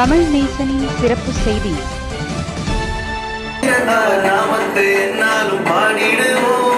தமிழ் நேசனின் சிறப்பு செய்தி. நாமத்தை என்னாலும் பாடிடுவோம்.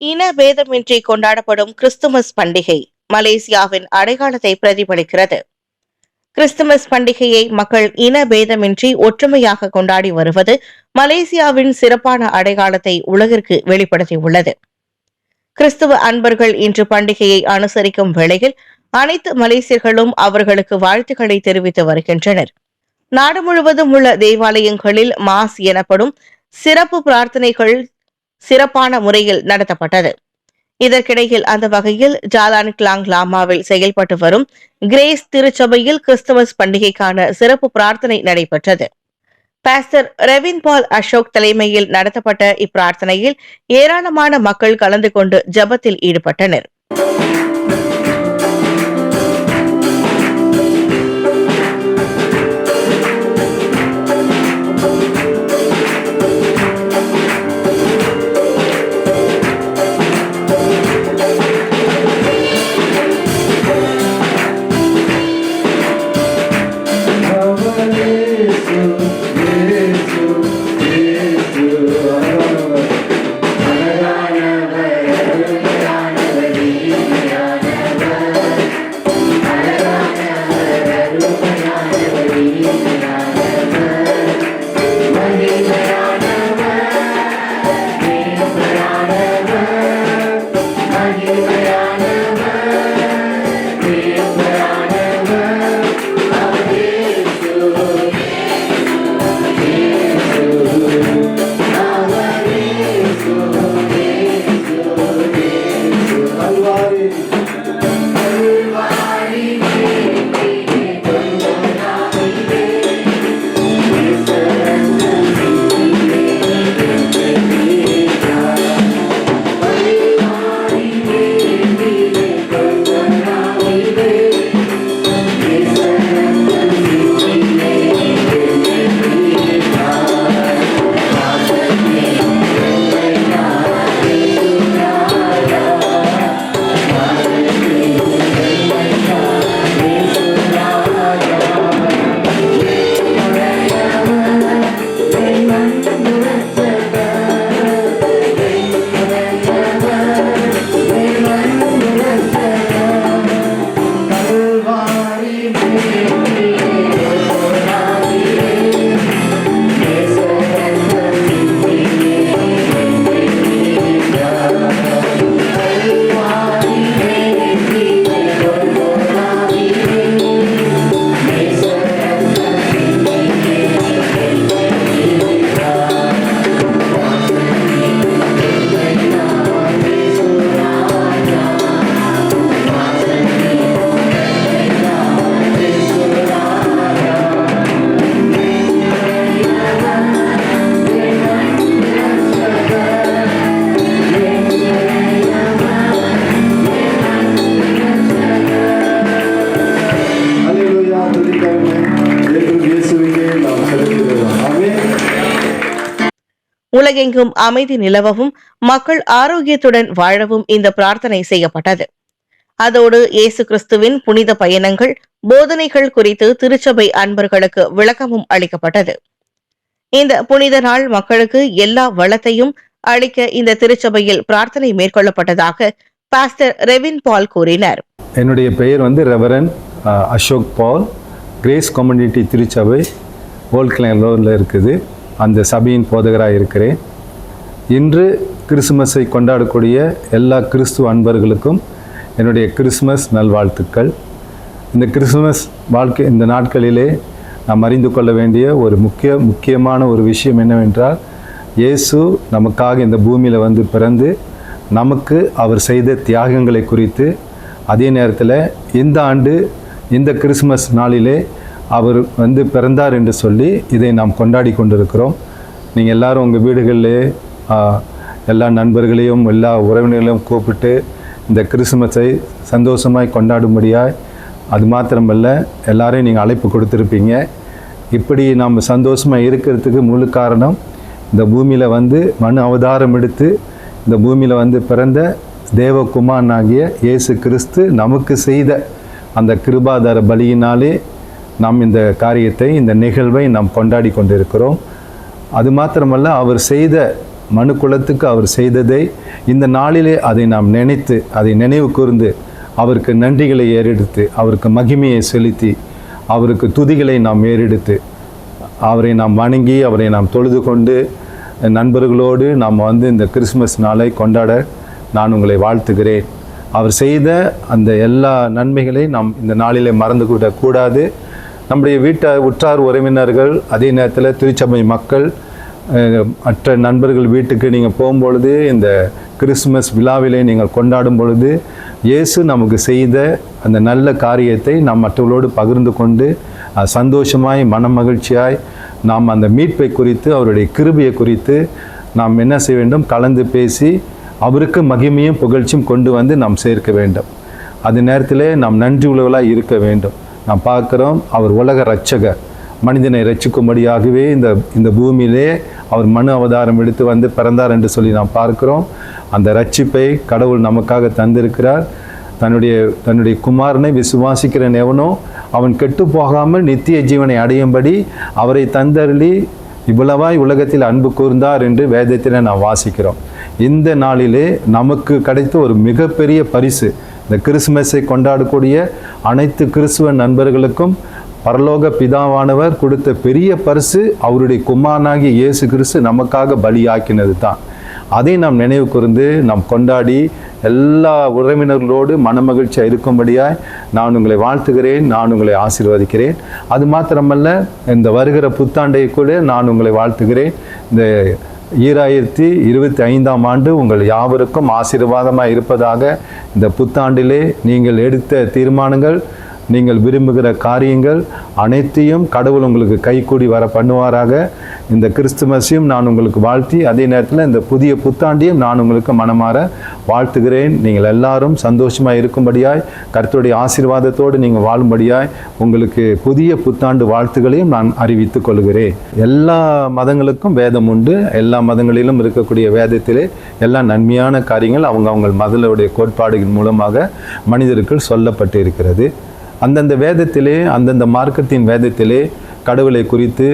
இன பேதமின்றி கொண்டாடப்படும் கிறிஸ்துமஸ் பண்டிகை மலேசியாவின் அடையாளத்தை பிரதிபலிக்கிறது. கிறிஸ்துமஸ் பண்டிகையை மக்கள் இன பேதமின்றி ஒற்றுமையாக கொண்டாடி வருவது மலேசியாவின் சிறப்பான அடையாளத்தை உலகிற்கு வெளிப்படுத்தியுள்ளது. கிறிஸ்துவ அன்பர்கள் இன்று பண்டிகையை அனுசரிக்கும் வேளையில் அனைத்து மலேசியர்களும் அவர்களுக்கு வாழ்த்துக்களை தெரிவித்து வருகின்றனர். நாடு முழுவதும் உள்ள தேவாலயங்களில் மாஸ் எனப்படும் சிறப்பு பிரார்த்தனைகள் சிறப்பான முறையில் நடத்தப்பட்டது. இதற்கிடையில் அந்த வகையில் ஜாலான் கிளாங் லாமாவில் செயல்பட்டு வரும் கிரேஸ் திருச்சபையில் கிறிஸ்துமஸ் பண்டிகைக்கான சிறப்பு பிரார்த்தனை நடைபெற்றது. பாஸ்டர் ரெவின் பால் அசோக் தலைமையில் நடத்தப்பட்ட இப்பிரார்த்தனையில் ஏராளமான மக்கள் கலந்து கொண்டு ஜெபத்தில் ஈடுபட்டனர். உலகெங்கும் அமைதி நிலவவும் மக்கள் ஆரோக்கியத்துடன் வாழவும் இந்த பிரார்த்தனை செய்யப்பட்டது. அதோடு இயேசு கிறிஸ்துவின் புனித பயணங்கள் போதனைகள் குறித்து திருச்சபை அன்பர்களுக்கு விளக்கமும் அளிக்கப்பட்டது. இந்த புனித நாள் மக்களுக்கு எல்லா வளத்தையும் அளிக்க இந்த திருச்சபையில் பிரார்த்தனை மேற்கொள்ளப்பட்டதாக பாஸ்டர் ரெவின் பால் கூறினார். என்னுடைய பெயர் வந்து reverend Ashok Paul. Grace community திருச்சபை ஓல்ட் கிளைன் இருக்குது. அந்த சபையின் போதகராக இருக்கிறேன். இன்று கிறிஸ்துமஸை கொண்டாடக்கூடிய எல்லா கிறிஸ்துவ அன்பர்களுக்கும் என்னுடைய கிறிஸ்துமஸ் நல்வாழ்த்துக்கள். இந்த கிறிஸ்துமஸ் வாழ்க்கை இந்த நாட்களிலே நாம் அறிந்து கொள்ள வேண்டிய ஒரு முக்கிய முக்கியமான ஒரு விஷயம் என்னவென்றால் இயேசு நமக்காக இந்த பூமியில் வந்து பிறந்து நமக்கு அவர் செய்த தியாகங்களை குறித்து அதே நேரத்தில் இந்த ஆண்டு இந்த கிறிஸ்மஸ் நாளிலே அவர் வந்து பிறந்தார் என்று சொல்லி இதை நாம் கொண்டாடி கொண்டிருக்கிறோம். நீங்கள் எல்லாரும் உங்கள் வீடுகளிலே எல்லா நண்பர்களையும் எல்லா உறவினர்களையும் கூப்பிட்டு இந்த கிறிஸ்துமஸை சந்தோஷமாய் கொண்டாடும்படியாய் அது மாத்திரமல்ல எல்லாரையும் நீங்கள் அழைப்பு கொடுத்துருப்பீங்க. இப்படி நாம் சந்தோஷமாக இருக்கிறதுக்கு முழு காரணம் இந்த பூமியில் வந்து மனு அவதாரம் எடுத்து இந்த பூமியில் வந்து பிறந்த தேவகுமாரனாகிய இயேசு கிறிஸ்து நமக்கு செய்த அந்த கிருபாதார பலியினாலே நாம் இந்த காரியத்தை இந்த நிகழ்வை நாம் கொண்டாடி கொண்டிருக்கிறோம். அது மாத்திரமல்ல அவர் செய்த மனு குலத்துக்கு அவர் செய்ததை இந்த நாளிலே அதை நாம் நினைத்து அதை நினைவு கூர்ந்து அவருக்கு நன்றிகளை ஏறெடுத்து அவருக்கு மகிமையை செலுத்தி அவருக்கு துதிகளை நாம் ஏறெடுத்து அவரை நாம் வணங்கி அவரை நாம் தொழுது கொண்டு நண்பர்களோடு நாம் வந்து இந்த கிறிஸ்மஸ் நாளை கொண்டாட நான் உங்களை வாழ்த்துகிறேன். அவர் செய்த அந்த எல்லா நன்மைகளை நாம் இந்த நாளிலே மறந்து கூடாது நம்முடைய வீட்டார் உற்றார் உறவினர்கள் அதே நேரத்தில் திருச்சபை மக்கள் மற்ற நண்பர்கள் வீட்டுக்கு நீங்கள் போகும்பொழுது இந்த கிறிஸ்மஸ் விழாவிலே நீங்கள் கொண்டாடும் பொழுது இயேசு நமக்கு செய்த அந்த நல்ல காரியத்தை நாம் மற்றவர்களோடு பகிர்ந்து கொண்டு சந்தோஷமாய் மனமகிழ்ச்சியாய் நாம் அந்த மீட்பை குறித்து அவருடைய கிருபியை குறித்து நாம் என்ன செய்ய வேண்டும்? கலந்து பேசி அவருக்கு மகிமையும் புகழ்ச்சியும் கொண்டு வந்து நாம் சேர்க்க வேண்டும். அது நேரத்திலே நாம் நன்றி உள்ளவர்களாக இருக்க வேண்டும். நாம் பார்க்குறோம் அவர் உலக ரட்சகர் மனிதனை ரட்சிக்கும்படியாகவே இந்த இந்த பூமியிலே அவர் மனு அவதாரம் எடுத்து வந்து பிறந்தார் என்று சொல்லி நாம் பார்க்கிறோம். அந்த ரட்சிப்பை கடவுள் நமக்காக தந்திருக்கிறார். தன்னுடைய தன்னுடைய குமாரனை விசுவாசிக்கிறன் எவனோ அவன் கெட்டு போகாமல் நித்திய ஜீவனை அடையும்படி அவரை தந்தருளி இவ்வளவாய் உலகத்தில் அன்பு கூர்ந்தார் என்று வேதத்தில் நாம் வாசிக்கிறோம். இந்த நாளிலே நமக்கு கிடைத்த ஒரு மிகப்பெரிய பரிசு இந்த கிறிஸ்துமஸை கொண்டாடக்கூடிய அனைத்து கிறிஸ்துவ நண்பர்களுக்கும் பரலோக பிதாவானவர் கொடுத்த பெரிய பரிசு அவருடைய குமாரனாகிய இயேசு கிறிஸ்து நமக்காக பலியாக்கினது தான். அதை நாம் நினைவு கூர்ந்து நாம் கொண்டாடி எல்லா உறவினர்களோடு மனமகிழ்ச்சியாக இருக்கும்படியாய் நான் உங்களை வாழ்த்துகிறேன் நான் உங்களை ஆசீர்வதிக்கிறேன். அது மாத்திரமல்ல இந்த வருகிற புத்தாண்டை கூட நான் உங்களை வாழ்த்துகிறேன். இந்த ஈராயிரத்தி இருபத்தி ஐந்தாம் ஆண்டு உங்கள் யாவருக்கும் ஆசீர்வாதமாக இருப்பதாக இந்த புத்தாண்டிலே நீங்கள் எடுத்த தீர்மானங்கள். நீங்கள் விரும்புகிற காரியங்கள் அனைத்தையும் கடவுள் உங்களுக்கு கைகூடி வர பண்ணுவாராக. இந்த கிறிஸ்துமஸையும் நான் உங்களுக்கு வாழ்த்தி அதே நேரத்தில் இந்த புதிய புத்தாண்டையும் நான் உங்களுக்கு மனமாற வாழ்த்துகிறேன். நீங்கள் எல்லாரும் சந்தோஷமாக இருக்கும்படியாய் கருத்துடைய ஆசீர்வாதத்தோடு நீங்கள் வாழும்படியாய் உங்களுக்கு புதிய புத்தாண்டு வாழ்த்துக்களையும் நான் அறிவித்துக் கொள்கிறேன். எல்லா மதங்களுக்கும் வேதம் உண்டு. எல்லா மதங்களிலும் இருக்கக்கூடிய வேதத்திலே எல்லா நன்மையான காரியங்கள் அவங்க அவங்க மதலுடைய கோட்பாடுகள் மூலமாக மனிதருக்கு சொல்லப்பட்டு இருக்கிறது அந்தந்த வேதத்திலே அந்தந்த மார்க்கத்தின் வேதத்திலே கடவுளை குறித்து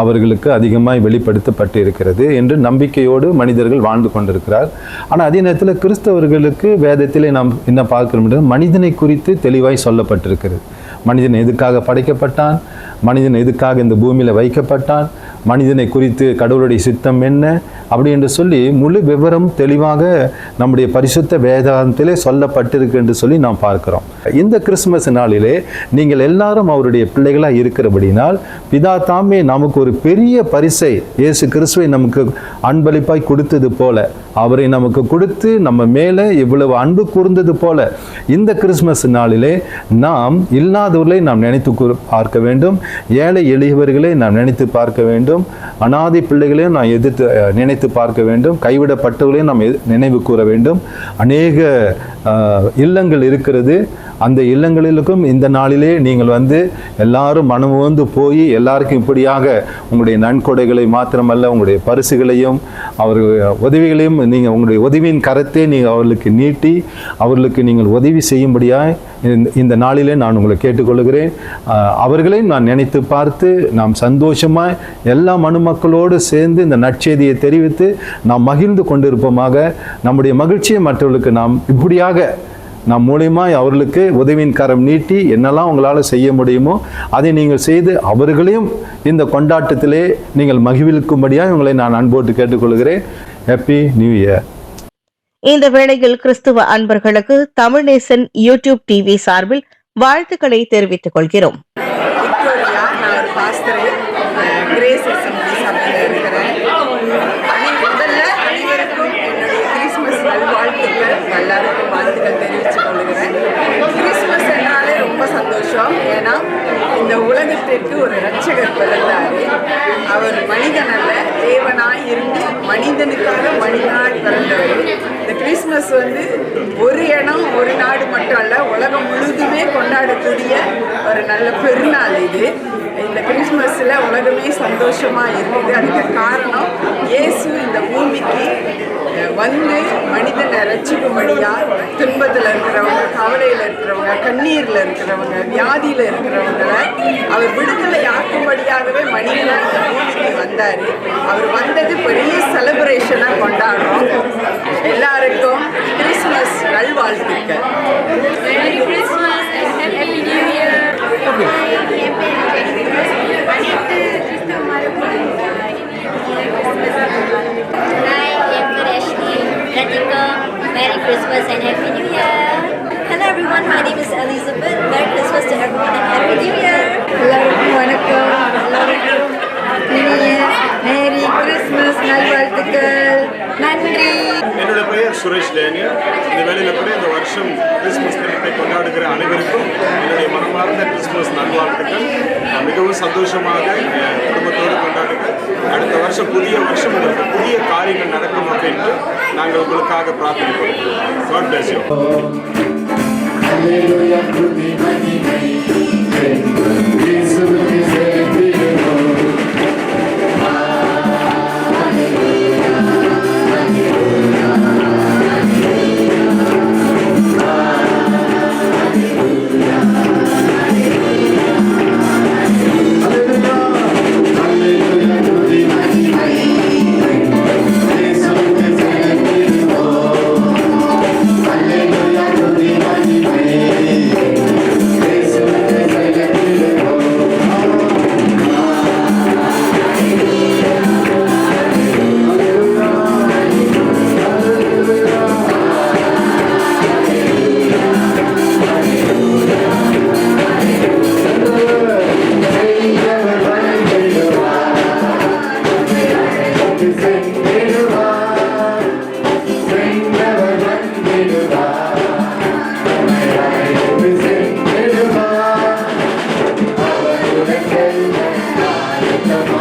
அவர்களுக்கு அதிகமாய் வெளிப்படுத்தப்பட்டு இருக்கிறது என்று நம்பிக்கையோடு மனிதர்கள் வாழ்ந்து கொண்டிருக்கிறார். ஆனால் அதே நேரத்தில் கிறிஸ்தவர்களுக்கு வேதத்திலே நாம் என்ன பார்க்கிறோம் மனிதனை குறித்து தெளிவாய் சொல்லப்பட்டிருக்கிறது. மனிதன் எதுக்காக படைக்கப்பட்டான்? மனிதன் எதுக்காக இந்த பூமியில் வைக்கப்பட்டான்? மனிதனை குறித்து கடவுளுடைய சித்தம் என்ன? அப்படி என்று சொல்லி முழு விவரம் தெளிவாக நம்முடைய பரிசுத்த வேதாந்தத்திலே சொல்லப்பட்டிருக்கு என்று சொல்லி நாம் பார்க்கிறோம். இந்த கிறிஸ்துமஸ் நாளிலே நீங்கள் எல்லாரும் அவருடைய பிள்ளைகளாக இருக்கிறபடினால் பிதா தாமே நமக்கு ஒரு பெரிய பரிசை இயேசு கிறிஸ்துவை நமக்கு அன்பளிப்பாய் கொடுத்தது போல அவரை நமக்கு கொடுத்து நம்ம மேலே இவ்வளவு அன்பு கூர்ந்தது போல இந்த கிறிஸ்துமஸ் நாளிலே நாம் இல்லாதவர்களை நாம் நினைத்து பார்க்க வேண்டும். ஏழை எளியவர்களை நாம் நினைத்து பார்க்க வேண்டும். அனாதை பிள்ளைகளையும் நாம் எதிர்த்து நினை நினைத்து பார்க்க வேண்டும் கைவிடப்பட்டவர்களையும் நாம் நினைவு கூற வேண்டும். அநேக இல்லங்கள் இருக்கிறது. அந்த இல்லங்களிலுக்கும் இந்த நாளிலே நீங்கள் வந்து எல்லாரும் மனமுவந்து போய் எல்லாருக்கும் இப்படியாக உங்களுடைய நன்கொடைகளை மாத்திரமல்ல உங்களுடைய பரிசுகளையும் அவர் உதவிகளையும் நீங்கள் உங்களுடைய உதவியின் கரத்தை நீங்கள் அவர்களுக்கு நீட்டி அவர்களுக்கு நீங்கள் உதவி செய்யும்படியாய் இந்த- இந்த நாளிலே நான் உங்களை கேட்டுக்கொள்கிறேன். அவர்களையும் நான் நினைத்து பார்த்து நாம் சந்தோஷமாக எல்லா மனுமக்களோடு சேர்ந்து இந்த நற்செய்தியை தெரிவித்து நாம் மகிழ்ந்து கொண்டிருப்போமாக. நம்முடைய மகிழ்ச்சியை மற்றவர்களுக்கு நாம் இப்படியாக நாம் மூலியமாய் அவர்களுக்கு உதவியின் கரம் நீட்டி என்னெல்லாம் உங்களால் செய்ய முடியுமோ அதை நீங்கள் செய்து அவர்களையும் இந்த கொண்டாட்டத்திலே நீங்கள் மகிழ்விக்கும்படியாக உங்களை நான் அன்போட்டு கேட்டுக்கொள்கிறேன். ஹாப்பி நியூ இயர் இந்த வேளையில் கிறிஸ்துவ அன்பர்களுக்கு தமிழ்நேசன் யூடியூப் டிவி சார்பில் வாழ்த்துக்களை தெரிவித்துக் கொள்கிறோம். உலகத்திற்கு ஒரு ரட்சகர் பிறந்தாரு. அவர் மனிதன் அல்ல தேவனாய் இருந்து மனிதனுக்காக மனிதனாய் பிறந்தவர். இந்த கிறிஸ்மஸ் வந்து ஒரு இடம் ஒரு நாடு மட்டும் அல்ல உலகம் முழுதுமே கொண்டாடக்கூடிய ஒரு நல்ல பெருநாள் இது. இந்த கிறிஸ்மஸில் உலகமே சந்தோஷமாக இருக்குது. அதுக்கு காரணம் இயேசு இந்த பூமிக்கு வந்து மனிதனை ரசிக்கும்படியாக துன்பத்தில் இருக்கிறவங்க கவலையில் இருக்கிறவங்க கண்ணீரில் இருக்கிறவங்க வியாதியில் இருக்கிறவங்க வந்தார் அவர் வந்தது பெரிய செலிப்ரேஷனாக கொண்டாடுறோம் எல்லாருக்கும் கிறிஸ்மஸ் நல்வாழ்த்துக்கள் Merry Christmas and Happy New Year. Hello everyone, my name is Elizabeth. Merry Christmas to everyone and Happy New Year. எல்லாருக்கும் வணக்கம் கிறிஸ்மஸ் நல்வாழ்த்துக்கள் நன்றி. என்னோட பெயர் சுரேஷ் டேனியல். இந்த வேலையில் கூட இந்த வருஷம் கிறிஸ்மஸ் தினத்தை கொண்டாடுகிற அனைவருக்கும் என்னுடைய மனமார்ந்த கிறிஸ்மஸ் நல்வாழ்த்துக்கள். மிகவும் சந்தோஷமாக குடும்பத்தோடு கொண்டாடுங்க அடுத்த வருஷம் புதிய வருஷம் உங்களுக்கு புதிய காரியங்கள் நடக்கும் அப்படின்ட்டு நாங்கள் உங்களுக்காக பிரார்த்தனைக்கிறோம் காட் பிளஸ் யூ Hallelujah,